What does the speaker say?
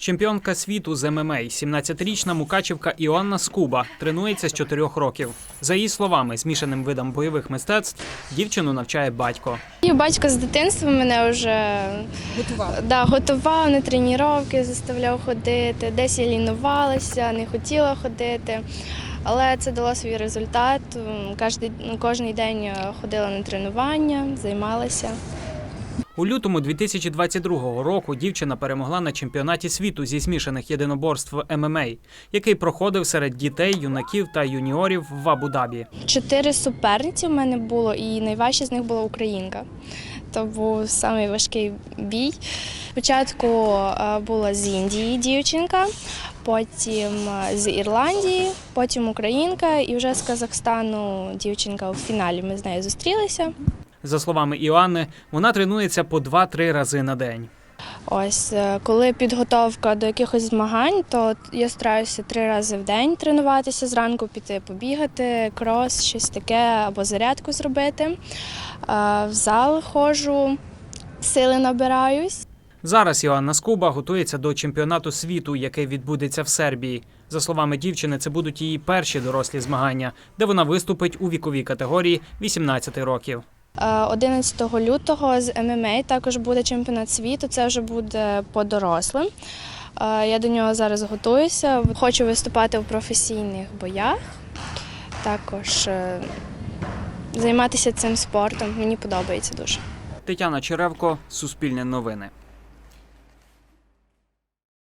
Чемпіонка світу з ММА, 17-річна мукачівка Іоанна Скуба, тренується з 4 років. За її словами, змішаним видом бойових мистецтв дівчину навчає батько. І батько з дитинства мене вже готував. Да, готував на тренування, заставляв ходити. Десь я лінувалася, не хотіла ходити. Але це дало свій результат. Кожен, кожен день ходила на тренування, займалася. У лютому 2022 року дівчина перемогла на чемпіонаті світу зі змішаних єдиноборств ММА, який проходив серед дітей, юнаків та юніорів в Абу-Дабі. Чотири суперниці в мене було, і найважча з них була українка. То був самий важкий бій. Спочатку е, була з Індії дівчинка, потім е, з Ірландії, потім українка, і вже з Казахстану дівчинка у фіналі. Ми з нею зустрілися. За словами Іоанни, вона тренується по 2-3 рази на день. Ось е, коли підготовка до якихось змагань, то я стараюся три рази в день тренуватися, зранку піти побігати, крос, щось таке або зарядку зробити. Е, В зал ходжу, сили набираюсь. Зараз Іоанна Скуба готується до чемпіонату світу, який відбудеться в Сербії. За словами дівчини, це будуть її перші дорослі змагання, де вона виступить у віковій категорії 18 років. Е, 11 лютого з ММА також буде чемпіонат світу. Це вже буде по дорослим. Е, Я до нього зараз готуюся. Хочу виступати в професійних боях. Також е, займатися цим спортом. Мені подобається дуже. Тетяна Черевко, Суспільне новини.